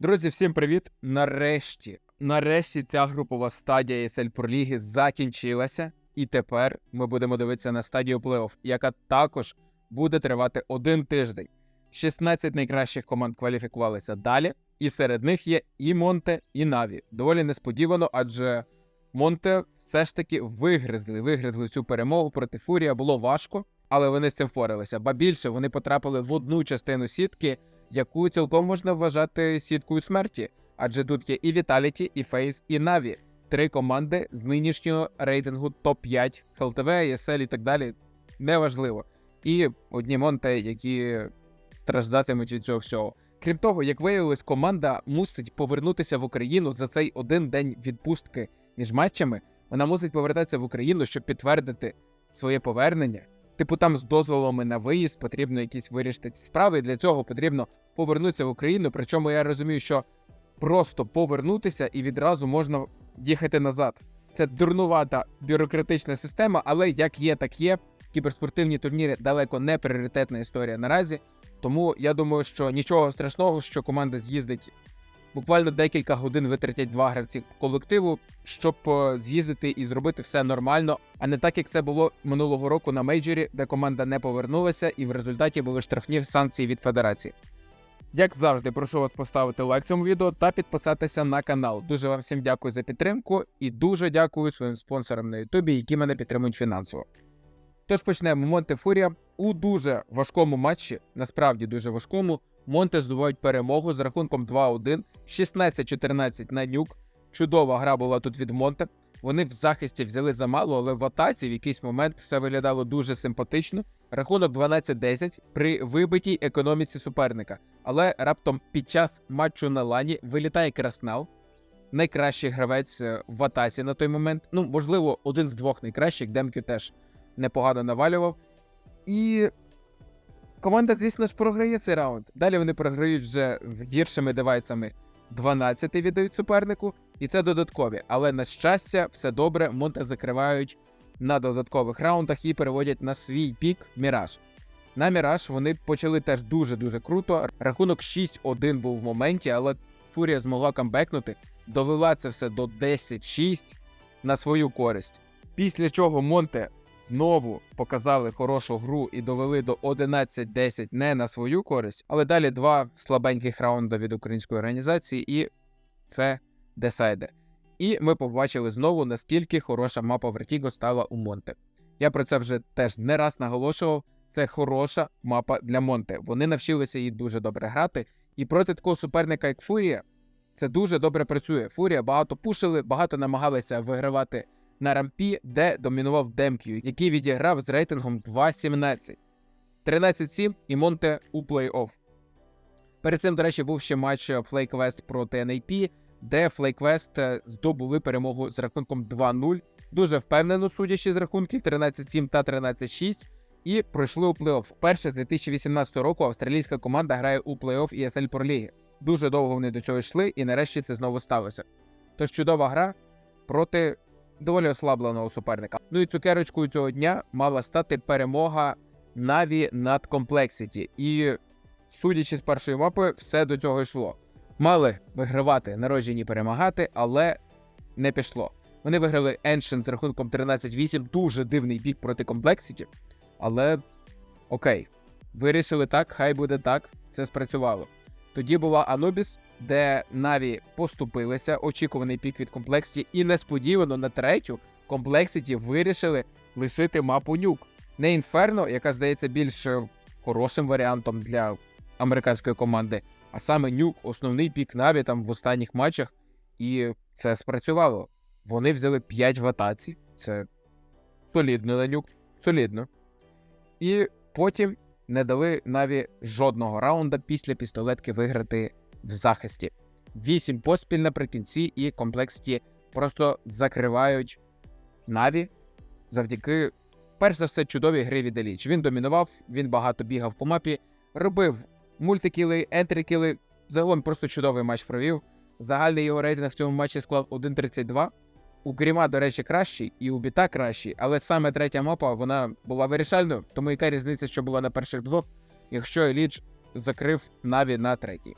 Друзі, всім привіт! Нарешті, нарешті ця групова стадія ESL Pro закінчилася, і тепер ми будемо дивитися на стадію плей-офф, яка також буде тривати один тиждень. 16 найкращих команд кваліфікувалися далі, і серед них є і Монте, і Наві. Доволі несподівано, адже Монте все ж таки вигризли, вигризли цю перемогу проти Фурія. Було важко, але вони з цим впоралися. Ба більше вони потрапили в одну частину сітки яку цілком можна вважати сіткою смерті, адже тут є і Vitality, і Фейс, і Наві. Три команди з нинішнього рейтингу топ-5 ФЛТВ, ESL і так далі. Неважливо. І одні Монте, які страждатимуть від цього всього. Крім того, як виявилось, команда мусить повернутися в Україну за цей один день відпустки між матчами. Вона мусить повертатися в Україну, щоб підтвердити своє повернення. Типу, там з дозволами на виїзд потрібно якісь вирішити ці справи. і Для цього потрібно повернутися в Україну. Причому я розумію, що просто повернутися і відразу можна їхати назад. Це дурнувата бюрократична система, але як є, так є. Кіберспортивні турніри далеко не пріоритетна історія наразі. Тому я думаю, що нічого страшного, що команда з'їздить буквально декілька годин витратять два гравці колективу, щоб е, з'їздити і зробити все нормально, а не так як це було минулого року на мейджорі, де команда не повернулася, і в результаті були штрафні санкції від федерації. Як завжди, прошу вас поставити лайк цьому відео та підписатися на канал. Дуже вам всім дякую за підтримку і дуже дякую своїм спонсорам на Ютубі, які мене підтримують фінансово. Тож почнемо Монте Фурія у дуже важкому матчі, насправді дуже важкому. Монте здобувають перемогу з рахунком 2-1, 16-14 на нюк. Чудова гра була тут від Монте. Вони в захисті взяли замало, але в атаці в якийсь момент все виглядало дуже симпатично. Рахунок 12-10 при вибитій економіці суперника. Але раптом під час матчу на лані вилітає Краснал, найкращий гравець е, в атаці на той момент. Ну, можливо, один з двох найкращих, Демкю теж непогано навалював. І команда, звісно ж, програє цей раунд. Далі вони програють вже з гіршими девайсами. 12 віддають супернику, і це додаткові. Але на щастя, все добре, Монте закривають на додаткових раундах і переводять на свій пік Міраж. На Міраж вони почали теж дуже-дуже круто. Рахунок 6-1 був в моменті, але Фурія змогла камбекнути, довела це все до 10-6 на свою користь. Після чого Монте знову показали хорошу гру і довели до 11-10 не на свою користь, але далі два слабеньких раунди від української організації, і це десайдер. І ми побачили знову, наскільки хороша мапа Vertigo стала у Монте. Я про це вже теж не раз наголошував. Це хороша мапа для Монте. Вони навчилися її дуже добре грати. І проти такого суперника, як Фурія, це дуже добре працює. Фурія багато пушили, багато намагалися вигравати на рампі, де домінував Демкю, який відіграв з рейтингом 2.17. 13-7 і Монте у плей-офф. Перед цим, до речі, був ще матч FlyQuest проти NAP, де FlyQuest здобули перемогу з рахунком 2-0. Дуже впевнено, судячи з рахунків 13-7 та 13-6, і пройшли у плей-офф. Вперше з 2018 року австралійська команда грає у плей-офф ESL Pro Ліги. Дуже довго вони до цього йшли, і нарешті це знову сталося. Тож чудова гра проти доволі ослабленого суперника. Ну і цукерочкою цього дня мала стати перемога Наві над Complexity. І, судячи з першої мапи, все до цього йшло. Мали вигравати, народжені перемагати, але не пішло. Вони виграли Ancient з рахунком 13-8, дуже дивний бік проти Complexity. Але окей, вирішили так, хай буде так, це спрацювало. Тоді була Anubis, де Наві поступилися, очікуваний пік від комплексі, і несподівано на третю комплексіті вирішили лишити мапу нюк. Не інферно, яка здається більш хорошим варіантом для американської команди, а саме нюк, основний пік Наві там в останніх матчах, і це спрацювало. Вони взяли 5 в атаці, це солідно на нюк, солідно. І потім не дали Наві жодного раунда після пістолетки виграти в захисті. Вісім поспіль наприкінці, і комплексті просто закривають Наві завдяки, перш за все, чудовій грі від Еліч. Він домінував, він багато бігав по мапі, робив мультикіли, ентрикіли. Загалом просто чудовий матч провів. Загальний його рейтинг в цьому матчі склав 1.32. У Гріма, до речі, кращий, і у Біта кращий, але саме третя мапа вона була вирішальною, тому яка різниця, що була на перших двох, якщо Еліч закрив Наві на третій.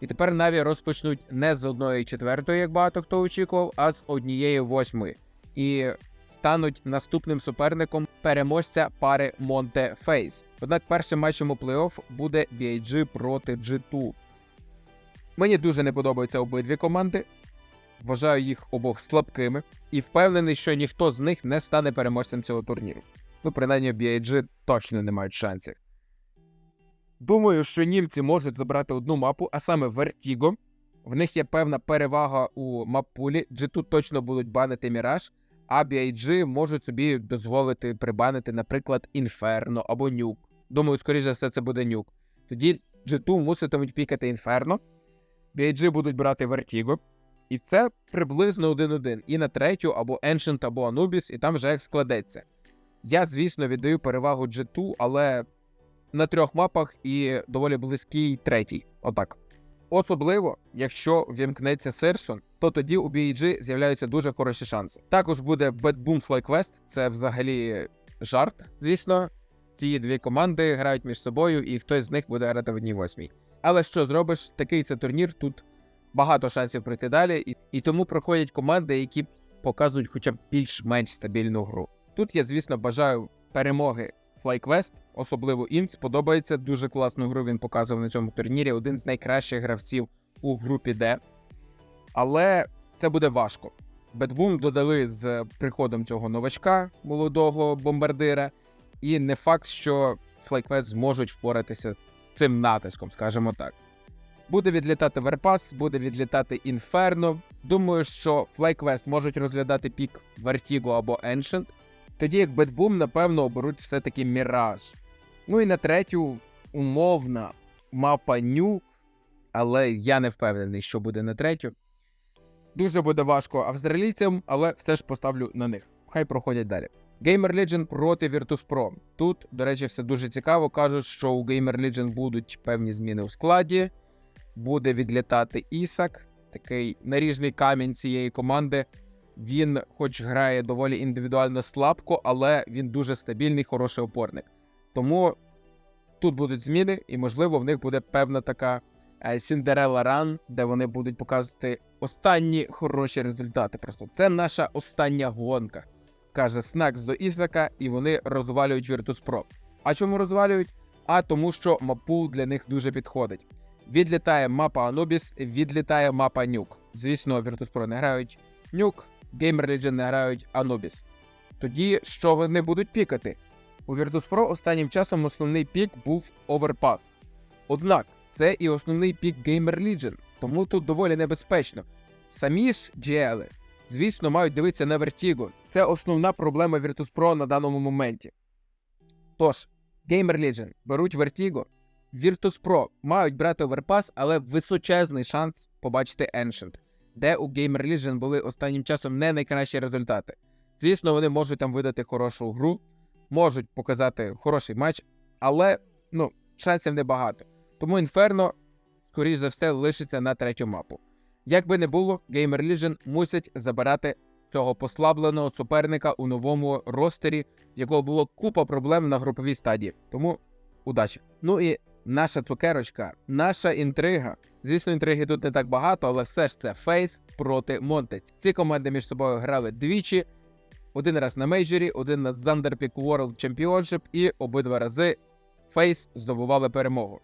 І тепер Наві розпочнуть не з одної четвертої, як багато хто очікував, а з однієї восьмої. І стануть наступним суперником переможця пари Монте Фейс. Однак першим матчем у плей-офф буде BIG проти G2. Мені дуже не подобаються обидві команди. Вважаю їх обох слабкими і впевнений, що ніхто з них не стане переможцем цього турніру. Ну, принаймні, BIG точно не мають шансів. Думаю, що німці можуть забрати одну мапу, а саме Vertigo. В них є певна перевага у маппулі. G2 точно будуть банити Міраж, а BIG можуть собі дозволити прибанити, наприклад, Inferno або Нюк. Думаю, скоріше за все, це буде Нюк. Тоді G2 муситимуть пікати Inferno, BIG будуть брати Vertigo. І це приблизно 1-1. І на третю або Ancient, або Anubis, і там вже як складеться. Я, звісно, віддаю перевагу G2, але на трьох мапах і доволі близький третій. Отак. Особливо, якщо вімкнеться Серсон, то тоді у BEG з'являються дуже хороші шанси. Також буде Bad Boom FlyQuest, це взагалі жарт. Звісно, ці дві команди грають між собою, і хтось з них буде грати в одній восьмій. Але що зробиш, такий це турнір, тут багато шансів пройти далі, і, і тому проходять команди, які показують хоча б більш-менш стабільну гру. Тут я, звісно, бажаю перемоги FlyQuest, особливо Інц, подобається. Дуже класну гру він показував на цьому турнірі. Один з найкращих гравців у групі D. Але це буде важко. Бетбум додали з приходом цього новачка, молодого бомбардира, і не факт, що FlyQuest зможуть впоратися з цим натиском, скажімо так. Буде відлітати Верпас, буде відлітати Інферно. Думаю, що FlyQuest можуть розглядати пік Vertigo або Ancient. Тоді як Бетбум, напевно, оберуть все-таки Міраж. Ну і на третю умовна мапа Нюк, але я не впевнений, що буде на третю. Дуже буде важко австралійцям, але все ж поставлю на них. Хай проходять далі. Gamer Legion проти Virtus.pro. Тут, до речі, все дуже цікаво. Кажуть, що у Gamer Legion будуть певні зміни у складі. Буде відлітати Ісак, такий наріжний камінь цієї команди. Він, хоч грає доволі індивідуально слабко, але він дуже стабільний, хороший опорник. Тому тут будуть зміни, і, можливо, в них буде певна така Сіндерелла Ран, де вони будуть показувати останні хороші результати. Просто це наша остання гонка, каже Снакс до Ісака, і вони розвалюють Virtus.pro. А чому розвалюють? А тому, що мапул для них дуже підходить. Відлітає мапа Anubis, відлітає мапа Нюк. Звісно, Virtus.pro не грають Нюк, Gamer Legion не грають Anubis. Тоді що вони будуть пікати? У Virtus.pro останнім часом основний пік був Overpass. Однак це і основний пік Gamer Legion, тому тут доволі небезпечно. Самі ж GL, звісно, мають дивитися на Vertigo. Це основна проблема Virtus.pro на даному моменті. Тож, Gamer Legion беруть Vertigo, Virtus.pro мають брати Overpass, але височезний шанс побачити Ancient, де у Gamer Legion були останнім часом не найкращі результати. Звісно, вони можуть там видати хорошу гру, можуть показати хороший матч, але ну, шансів небагато. Тому Inferno, скоріш за все, лишиться на третю мапу. Як би не було, Gamer Legion мусять забирати цього послабленого суперника у новому ростері, якого було купа проблем на груповій стадії. Тому удачі. Ну і наша цукерочка, наша інтрига. Звісно, інтриги тут не так багато, але все ж це Фейс проти Монтець. Ці команди між собою грали двічі. Один раз на мейджорі, один на Zanderpeak World Championship, і обидва рази Фейс здобували перемогу.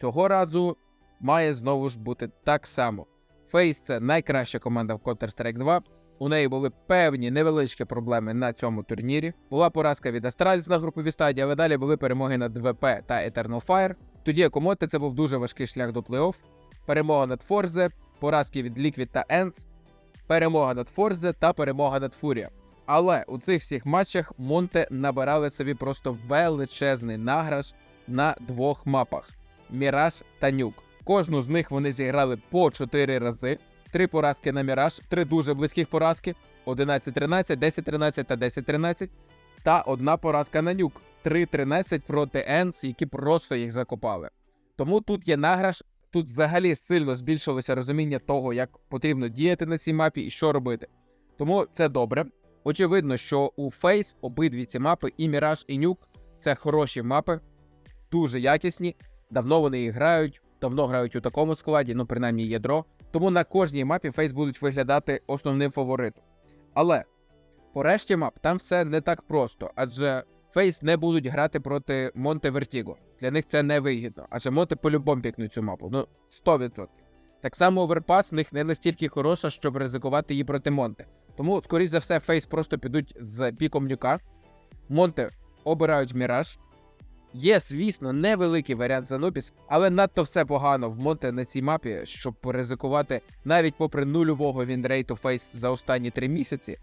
Цього разу має знову ж бути так само. Фейс це найкраща команда в Counter-Strike 2. У неї були певні невеличкі проблеми на цьому турнірі. Була поразка від Astralis на груповій стадії, але далі були перемоги над ВП та Eternal Fire. Тоді як у Моти це був дуже важкий шлях до плей-офф. Перемога над Форзе, поразки від Liquid та Ents, перемога над Форзе та перемога над Фурія. Але у цих всіх матчах Монте набирали собі просто величезний награш на двох мапах: Міраж та Нюк. Кожну з них вони зіграли по 4 рази. Три поразки на Міраж, три дуже близьких поразки: 11-13, 10-13 та 10-13. Та одна поразка на нюк 3-13 проти Енс, які просто їх закопали. Тому тут є награш, тут взагалі сильно збільшилося розуміння того, як потрібно діяти на цій мапі і що робити. Тому це добре. Очевидно, що у Фейс обидві ці мапи, і Міраж, і Нюк це хороші мапи, дуже якісні. Давно вони їх грають, давно грають у такому складі, ну принаймні ядро. Тому на кожній мапі Фейс будуть виглядати основним фаворитом. Але по решті мап там все не так просто, адже Фейс не будуть грати проти Монте Вертіго. Для них це не вигідно, адже Монте по-любому пікнуть цю мапу. Ну, 100%. Так само оверпас в них не настільки хороша, щоб ризикувати її проти Монте. Тому, скоріш за все, Фейс просто підуть з піком нюка. Монте обирають Міраж. Є, звісно, невеликий варіант за Нобіс, але надто все погано в Монте на цій мапі, щоб поризикувати навіть попри нульового вінрейту Фейс за останні три місяці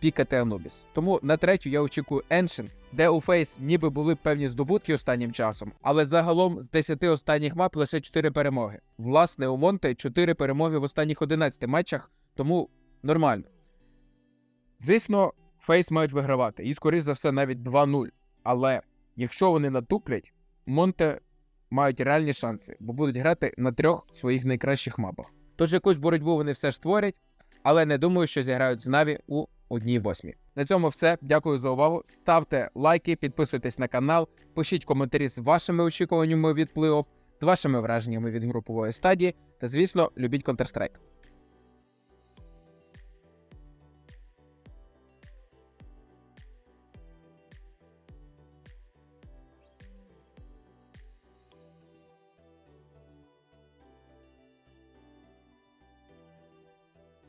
пікати Анубіс. Тому на третю я очікую Ancient, де у Фейс ніби були певні здобутки останнім часом, але загалом з 10 останніх мап лише 4 перемоги. Власне, у Монте 4 перемоги в останніх 11 матчах, тому нормально. Звісно, Фейс мають вигравати, і, скоріш за все, навіть 2-0. Але якщо вони натуплять, Монте мають реальні шанси, бо будуть грати на трьох своїх найкращих мапах. Тож якусь боротьбу вони все ж створять, але не думаю, що зіграють з Наві у одній восьмій. На цьому все. Дякую за увагу. Ставте лайки, підписуйтесь на канал, пишіть коментарі з вашими очікуваннями від плей-офф, з вашими враженнями від групової стадії. Та, звісно, любіть Counter-Strike.